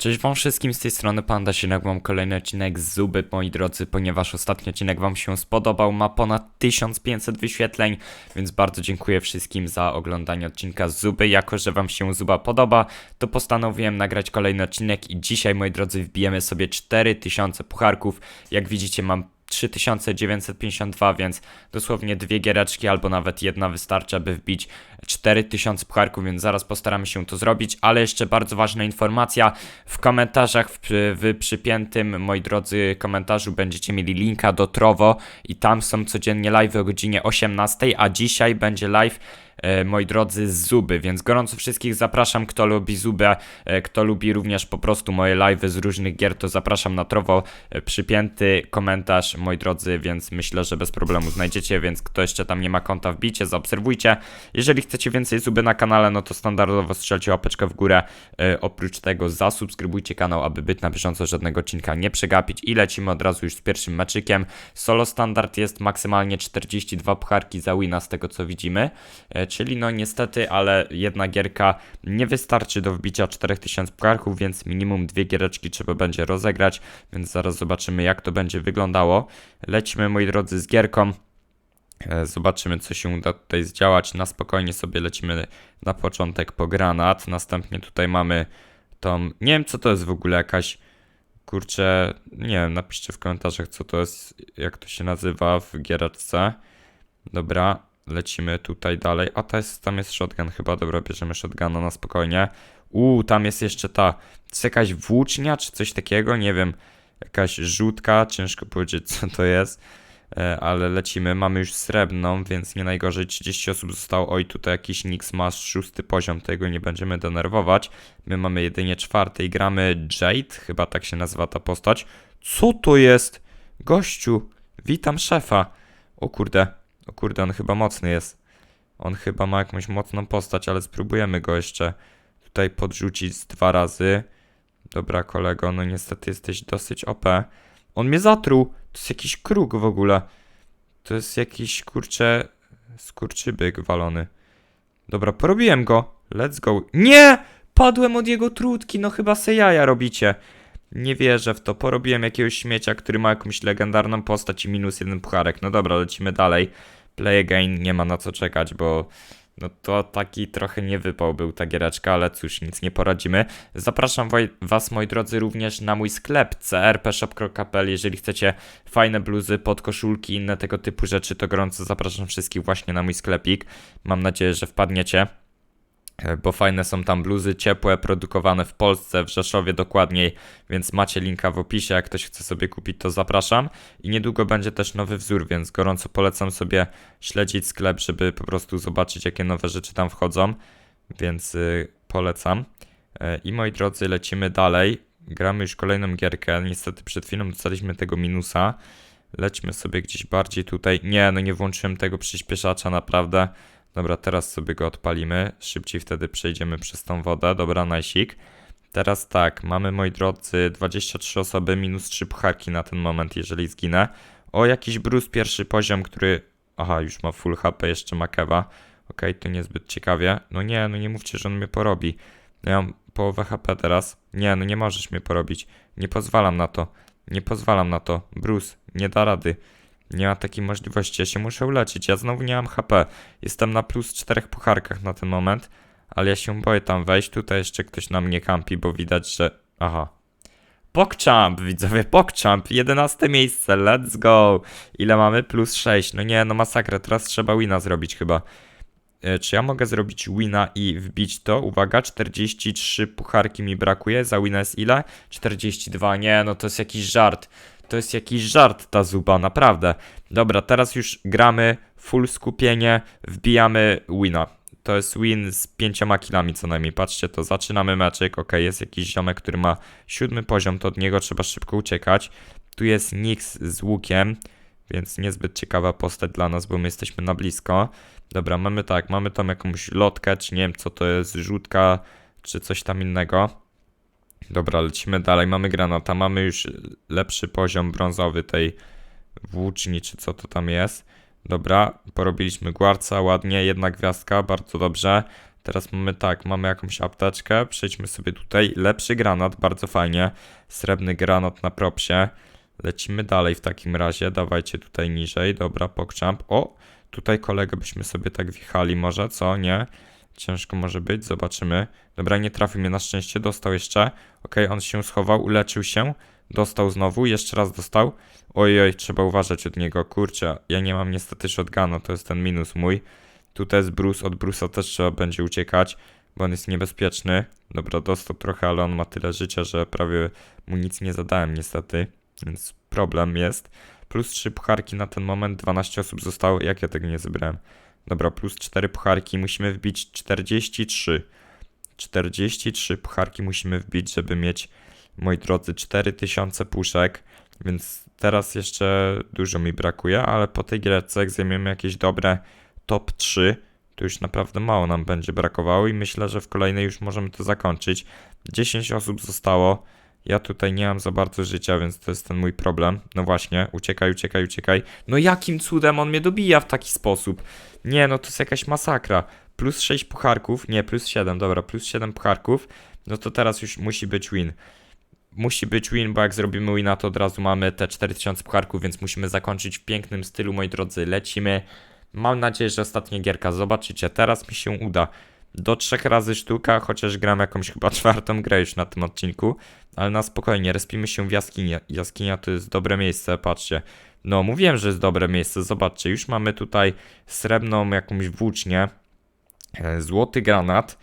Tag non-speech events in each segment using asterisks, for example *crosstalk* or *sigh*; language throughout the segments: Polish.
Cześć wam wszystkim, z tej strony Panda Sienek, mam kolejny odcinek z Zuby, moi drodzy, ponieważ ostatni odcinek wam się spodobał, ma ponad 1500 wyświetleń, więc bardzo dziękuję wszystkim za oglądanie odcinka z Zuby, jako że wam się Zuba podoba, to postanowiłem nagrać kolejny odcinek i dzisiaj, moi drodzy, wbijemy sobie 4000 pucharków, jak widzicie mam 3952, więc dosłownie dwie giereczki albo nawet jedna wystarczy, aby wbić 4000 pucharków, więc zaraz postaramy się to zrobić, ale jeszcze bardzo ważna informacja, w komentarzach w, w przypiętym, moi drodzy, komentarzu będziecie mieli linka do Trovo i tam są codziennie live o godzinie 18, a dzisiaj będzie live moi drodzy, z Zuby, więc gorąco wszystkich zapraszam, kto lubi Zubę, e, kto lubi również po prostu moje live'y z różnych gier, to zapraszam na Trovo, e, przypięty komentarz, moi drodzy, więc myślę, że bez problemu znajdziecie, więc kto jeszcze tam nie ma konta, wbijcie, zaobserwujcie. Jeżeli chcecie więcej Zuby na kanale, no to standardowo strzelcie łapeczkę w górę, e, oprócz tego zasubskrybujcie kanał, aby być na bieżąco, żadnego odcinka nie przegapić. I lecimy od razu już z pierwszym meczykiem. Solo standard jest maksymalnie 42 pucharki za wina z tego co widzimy, e, czyli no niestety, ale jedna gierka nie wystarczy do wbicia 4000 pucharków, więc minimum dwie giereczki trzeba będzie rozegrać, więc zaraz zobaczymy jak to będzie wyglądało. Lecimy moi drodzy z gierką. E, Zobaczymy, co się uda tutaj zdziałać. Na spokojnie sobie lecimy na początek po granat. Następnie tutaj mamy tą. Nie wiem, co to jest w ogóle jakaś. Kurczę, nie wiem, napiszcie w komentarzach, co to jest, jak to się nazywa w giereczce. Dobra, lecimy tutaj dalej. A to jest, tam jest shotgun chyba. Dobra, bierzemy shotguna na spokojnie. Uuu, tam jest jeszcze ta. Jest jakaś włócznia, czy coś takiego? Nie wiem. Jakaś rzutka, ciężko powiedzieć, co to jest. E, ale lecimy. Mamy już srebrną, więc nie najgorzej. 30 osób zostało. Oj, tutaj jakiś Nix ma szósty poziom, tego nie będziemy denerwować. My mamy jedynie czwarty i gramy Jade, chyba tak się nazywa ta postać. Co to jest? Gościu, witam szefa. O kurde, o kurde, on chyba mocny jest. On chyba ma jakąś mocną postać, ale spróbujemy go jeszcze tutaj podrzucić dwa razy. Dobra, kolego, no niestety jesteś dosyć OP. On mnie zatruł. To jest jakiś kruk w ogóle. To jest jakiś kurcze. Skurczybyk walony. Dobra, porobiłem go. Let's go. Nie! Padłem od jego trutki, no chyba se jaja robicie. Nie wierzę w to. Porobiłem jakiegoś śmiecia, który ma jakąś legendarną postać i minus jeden pucharek. No dobra, lecimy dalej. Play again, nie ma na co czekać, bo no to taki trochę nie wypał był ta giereczka, ale cóż, nic nie poradzimy. Zapraszam Was, moi drodzy, również na mój sklep crpshop.pl. Jeżeli chcecie fajne bluzy, podkoszulki inne tego typu rzeczy, to gorąco zapraszam wszystkich właśnie na mój sklepik. Mam nadzieję, że wpadniecie. E, Bo fajne są tam bluzy ciepłe, produkowane w Polsce, w Rzeszowie dokładniej, więc macie linka w opisie. Jak ktoś chce sobie kupić, to zapraszam. I niedługo będzie też nowy wzór, więc gorąco polecam sobie śledzić sklep, żeby po prostu zobaczyć, jakie nowe rzeczy tam wchodzą. Więc y, polecam. E, I moi drodzy, lecimy dalej. Gramy już kolejną gierkę. Niestety przed chwilą dostaliśmy tego minusa. Lećmy sobie gdzieś bardziej tutaj. Nie, no nie włączyłem tego przyspieszacza, naprawdę. Dobra, teraz sobie go odpalimy. Szybciej wtedy przejdziemy przez tą wodę. Dobra, najsik. Teraz tak, mamy moi drodzy 23 osoby, minus 3 pucharki na ten moment, jeżeli zginę. O, jakiś Bruce pierwszy poziom, który... Aha, już ma full HP, jeszcze ma kewa. Okej, to niezbyt ciekawie. No nie, no nie mówcie, że on mnie porobi. No ja mam połowę HP teraz. Nie, no nie możesz mnie porobić. Nie pozwalam na to. Nie pozwalam na to. Bruce, nie da rady. Nie ma takiej możliwości, ja się muszę uleczyć. Ja znowu nie mam HP. Jestem na plus czterech pucharkach na ten moment, ale ja się boję tam wejść. Tutaj jeszcze ktoś na mnie kampi, bo widać, że... Aha. PogChamp, widzowie, PogChamp, 11 miejsce, let's go. Ile mamy? Plus 6. No nie, no masakra, teraz trzeba wina zrobić chyba. E, Czy ja mogę zrobić wina i wbić to? Uwaga, 43 pucharki mi brakuje. Za wina jest ile? 42. Nie, no to jest jakiś żart. To jest jakiś żart ta zuba, naprawdę. Dobra, teraz już gramy, full skupienie, wbijamy wina. To jest win z pięcioma killami co najmniej. Patrzcie to, zaczynamy meczyk. Ok, jest jakiś ziomek, który ma siódmy poziom, to od niego trzeba szybko uciekać. Tu jest Nix z łukiem, więc niezbyt ciekawa postać dla nas, bo my jesteśmy na blisko. Dobra, mamy tak, mamy tam jakąś lotkę, czy nie wiem co to jest, rzutka, czy coś tam innego. Dobra, lecimy dalej. Mamy granata, mamy już lepszy poziom brązowy tej włóczni, czy co to tam jest. Dobra, porobiliśmy guarca, ładnie, jedna gwiazdka, bardzo dobrze. Teraz mamy tak, mamy jakąś apteczkę, przejdźmy sobie tutaj, lepszy granat, bardzo fajnie, srebrny granat na propsie, lecimy dalej w takim razie, dawajcie tutaj niżej, dobra, pokczamp, o, tutaj kolegę byśmy sobie tak wjechali może, co, nie? Ciężko może być, zobaczymy. Dobra, nie trafił mnie na szczęście, dostał jeszcze. Okej, on się schował, uleczył się. Dostał znowu, jeszcze raz dostał. Ojej, trzeba uważać od niego, kurczę. Ja nie mam niestety shotguna, to jest ten minus mój. Tutaj jest Bruce, od Bruce'a też trzeba będzie uciekać, bo on jest niebezpieczny. Dobra, dostał trochę, ale on ma tyle życia, że prawie mu nic nie zadałem niestety. Więc problem jest. Plus 3 pucharki na ten moment, 12 osób zostało. Jak ja tego nie zebrałem? Dobra, plus 4 pucharki, musimy wbić 43. 43 pucharki musimy wbić, żeby mieć, moi drodzy, 4000 puszek. Więc teraz jeszcze dużo mi brakuje, ale po tej gierce, jak zajmiemy jakieś dobre top 3, to już naprawdę mało nam będzie brakowało i myślę, że w kolejnej już możemy to zakończyć. 10 osób zostało. Ja tutaj nie mam za bardzo życia, więc to jest ten mój problem. No właśnie, uciekaj, uciekaj, uciekaj. No jakim cudem on mnie dobija w taki sposób? Nie, no to jest jakaś masakra. Plus 6 pucharków, nie, plus 7, dobra, plus 7 pucharków. No to teraz już musi być win. Musi być win, bo jak zrobimy wina, to od razu mamy te 4000 pucharków, więc musimy zakończyć w pięknym stylu, moi drodzy. Lecimy. Mam nadzieję, że ostatnia gierka, zobaczycie, teraz mi się uda. Do trzech razy sztuka, chociaż gram jakąś chyba czwartą grę już na tym odcinku, ale na spokojnie, respimy się w jaskini. Jaskinia to jest dobre miejsce, patrzcie. No, mówiłem, że jest dobre miejsce, zobaczcie, już mamy tutaj srebrną jakąś włócznię, e, złoty granat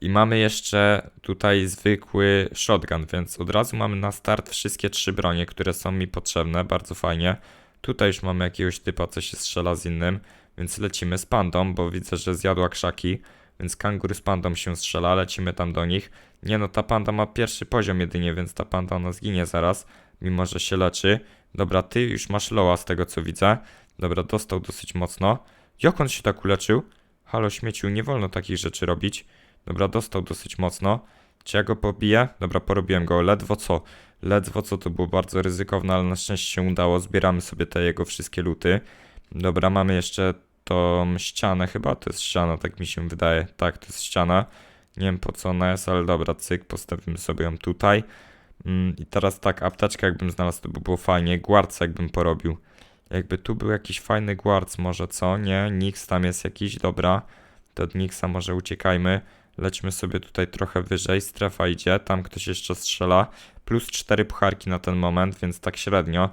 i mamy jeszcze tutaj zwykły shotgun, więc od razu mamy na start wszystkie trzy bronie, które są mi potrzebne, bardzo fajnie. Tutaj już mamy jakiegoś typa, co się strzela z innym, więc lecimy z pandą, bo widzę, że zjadła krzaki, więc kangur z pandą się strzela, lecimy tam do nich. Nie no, ta panda ma pierwszy poziom jedynie, więc ta panda ona zginie zaraz, mimo że się leczy. Dobra, ty już masz loa z tego co widzę. Dobra, dostał dosyć mocno. Jak on się tak uleczył? Halo śmieciu, nie wolno takich rzeczy robić. Dobra, dostał dosyć mocno. Czy ja go pobiję? Dobra, porobiłem go. Ledwo co? Ledwo co, to było bardzo ryzykowne, ale na szczęście się udało. Zbieramy sobie te jego wszystkie luty. Dobra, mamy jeszcze tą ścianę chyba. To jest ściana, tak mi się wydaje. Tak, to jest ściana. Nie wiem po co ona jest, ale dobra, cyk, postawimy sobie ją tutaj. Mm, I teraz tak, apteczkę jakbym znalazł, to by było fajnie. Guards jakbym porobił. Jakby tu był jakiś fajny guards może, co? Nie, Nix tam jest jakiś, dobra. To od Nixa może uciekajmy. Lećmy sobie tutaj trochę wyżej, strefa idzie, tam ktoś jeszcze strzela. Plus 4 pucharki na ten moment, więc tak średnio.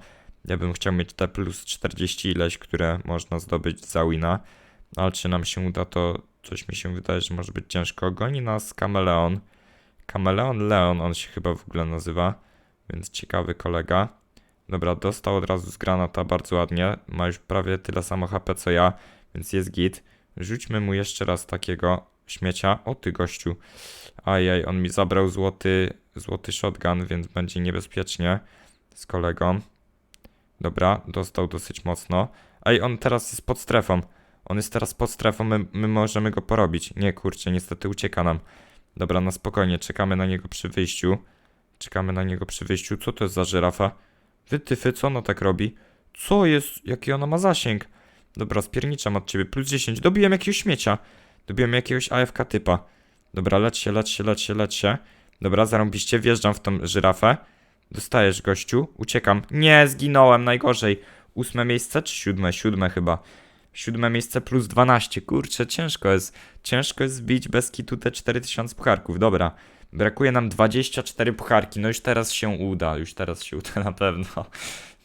Ja bym chciał mieć te plus 40 ileś, które można zdobyć za wina. Ale czy nam się uda, to coś mi się wydaje, że może być ciężko. Goni nas kameleon. Kameleon Leon, on się chyba w ogóle nazywa, więc ciekawy kolega. Dobra, dostał od razu z granata bardzo ładnie. Ma już prawie tyle samo HP co ja, więc jest git. Rzućmy mu jeszcze raz takiego śmiecia. O ty gościu. Ajaj, on mi zabrał złoty, złoty shotgun, więc będzie niebezpiecznie z kolegą. Dobra, dostał dosyć mocno. Ej, on teraz jest pod strefą. On jest teraz pod strefą, my, my możemy go porobić. Nie, kurczę, niestety ucieka nam. Dobra, na spokojnie, czekamy na niego przy wyjściu. Czekamy na niego przy wyjściu. Co to jest za żyrafa? Wytyfy, co ona tak robi? Co jest? Jaki ona ma zasięg? Dobra, spierniczam od ciebie. Plus 10. Dobiłem jakiegoś śmiecia. Dobiłem jakiegoś AFK typa. Dobra, lecz się, lecz się, lecz się, lecz się. Dobra, zarąbiście, wjeżdżam w tą żyrafę. Dostajesz, gościu. Uciekam. Nie, zginąłem, najgorzej. Ósme miejsce czy siódme? Siódme chyba. Siódme miejsce plus 12. Kurczę, ciężko jest. Ciężko jest zbić bez kitu te 4000 pucharków. Dobra. Brakuje nam 24 pucharki. No już teraz się uda. Już teraz się uda *laughs* na pewno.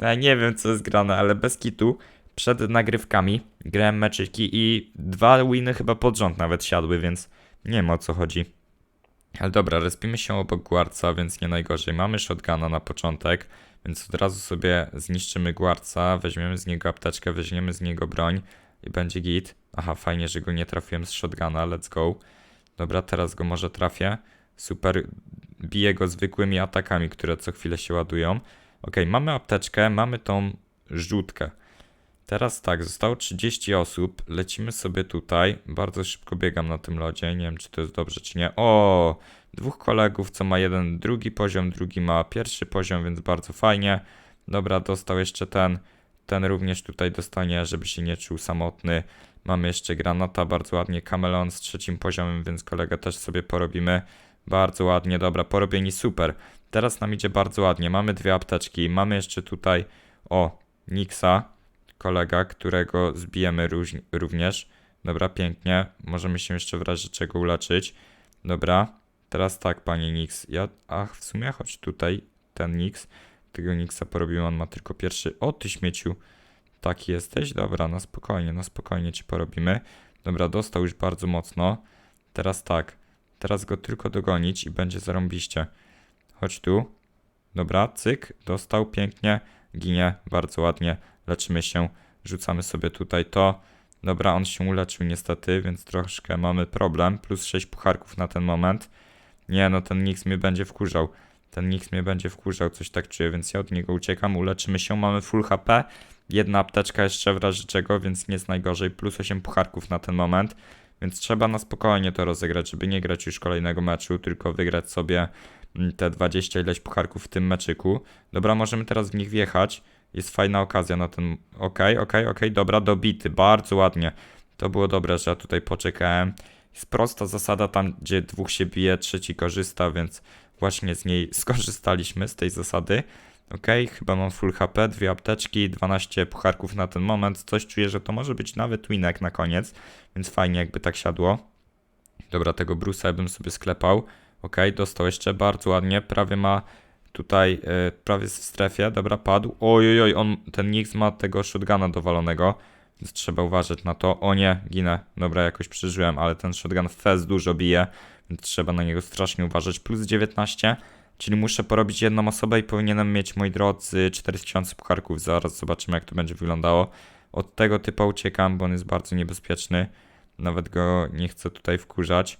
No Ja nie wiem, co jest grane, ale bez kitu przed nagrywkami grałem meczyki i dwa winy chyba pod rząd nawet siadły, więc nie wiem o co chodzi. Ale dobra, respimy się obok guarca, więc nie najgorzej. Mamy shotguna na początek, więc od razu sobie zniszczymy guarca, weźmiemy z niego apteczkę, weźmiemy z niego broń i będzie git. Aha, fajnie, że go nie trafiłem z shotguna, let's go. Dobra, teraz go może trafię. Super, biję go zwykłymi atakami, które co chwilę się ładują. Ok, mamy apteczkę, mamy tą żółtkę. Teraz tak, zostało 30 osób. Lecimy sobie tutaj. Bardzo szybko biegam na tym lodzie. Nie wiem, czy to jest dobrze, czy nie. O, dwóch kolegów, co ma jeden drugi poziom, drugi ma pierwszy poziom, więc bardzo fajnie. Dobra, dostał jeszcze ten. ten również tutaj dostanie, żeby się nie czuł samotny. Mamy jeszcze granata, bardzo ładnie, kameleon z trzecim poziomem, więc kolega też sobie porobimy. Bardzo ładnie, dobra, porobieni super. Teraz nam idzie bardzo ładnie, mamy dwie apteczki, mamy jeszcze tutaj, o, Nixa, kolega, którego zbijemy również. Dobra, pięknie, możemy się jeszcze w razie czego uleczyć. Dobra, teraz tak, panie Nix, ja, ach, w sumie chodź tutaj, ten Nix, tego Nixa porobiłem, on ma tylko pierwszy, o, ty śmieciu. Taki jesteś? Dobra, na spokojnie, na spokojnie ci porobimy. Dobra, dostał już bardzo mocno. Teraz tak, teraz go tylko dogonić i będzie zarąbiście. Chodź tu. Dobra, cyk, dostał pięknie, ginie bardzo ładnie, leczymy się, rzucamy sobie tutaj to. Dobra, on się uleczył niestety, więc troszkę mamy problem. Plus 6 pucharków na ten moment. Nie, no ten Nix mnie będzie wkurzał. Ten Nix mnie będzie wkurzał, coś tak czuję, więc ja od niego uciekam, uleczymy się, mamy full HP. Jedna apteczka jeszcze w razie czego, więc nie jest najgorzej. Plus 8 pucharków na ten moment. Więc trzeba na spokojnie to rozegrać, żeby nie grać już kolejnego meczu, tylko wygrać sobie mm, te 20 ileś pucharków w tym meczyku. Dobra, możemy teraz w nich wjechać. Jest fajna okazja na ten. Okej, okej, okej, dobra, dobity, bardzo ładnie. To było dobre, że ja tutaj poczekałem. Jest prosta zasada, tam gdzie dwóch się bije, trzeci korzysta, więc właśnie z niej *laughs* skorzystaliśmy, z tej zasady. Okej, chyba mam full HP, dwie apteczki, 12 pucharków na ten moment. Coś czuję, że to może być nawet winek na koniec, więc fajnie jakby tak siadło. Dobra, tego Bruce'a bym sobie sklepał. Okej, dostał jeszcze bardzo ładnie, prawie ma tutaj, e, prawie w strefie, dobra, padł. Oj, oj, on, ten Nix ma tego shotguna dowalonego, więc trzeba uważać na to. O nie, ginę. Dobra, jakoś przeżyłem, ale ten shotgun fez dużo bije, więc trzeba na niego strasznie uważać. Plus 19, czyli muszę porobić jedną osobę i powinienem mieć, moi drodzy, 4000 pucharków. Zaraz zobaczymy, jak to będzie wyglądało. Od tego typa uciekam, bo on jest bardzo niebezpieczny. Nawet go nie chcę tutaj wkurzać.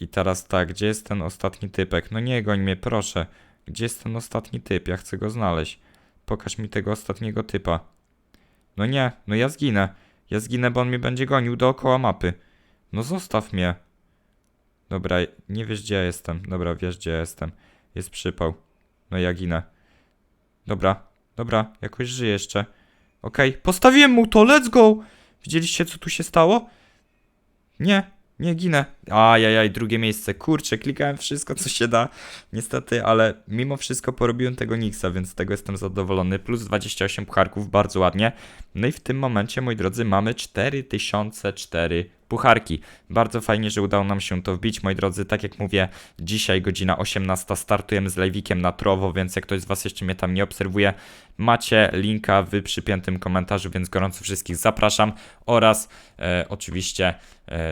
I teraz tak, gdzie jest ten ostatni typek? No nie goń mnie, proszę. Gdzie jest ten ostatni typ? Ja chcę go znaleźć. Pokaż mi tego ostatniego typa. No nie, no ja zginę. Ja zginę, bo on mnie będzie gonił dookoła mapy. No zostaw mnie. Dobra, nie wiesz gdzie ja jestem. Dobra, wiesz gdzie ja jestem. Jest przypał. No ja ginę. Dobra, dobra, jakoś żyję jeszcze. Okej, postawiłem mu to, let's go! Widzieliście co tu się stało? Nie, nie ginę. Ajajaj, drugie miejsce. Kurczę, klikałem wszystko, co się da. Niestety, ale mimo wszystko porobiłem tego Nixa, więc z tego jestem zadowolony. Plus 28 pucharków, bardzo ładnie. No i w tym momencie, moi drodzy, mamy 4004 pucharki. Bardzo fajnie, że udało nam się to wbić, moi drodzy. Tak jak mówię, dzisiaj godzina 18 startujemy z live'ikiem na Trowo, więc jak ktoś z Was jeszcze mnie tam nie obserwuje, macie linka w przypiętym komentarzu, więc gorąco wszystkich zapraszam oraz e, oczywiście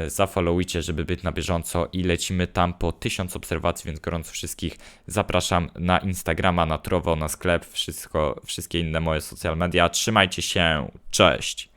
zafollowujcie, żeby być na bieżąco i lecimy tam po 1000 obserwacji, więc gorąco wszystkich zapraszam na Instagrama, na Trowo, na sklep, wszystko, wszystkie inne moje social media. Trzymajcie się, cześć!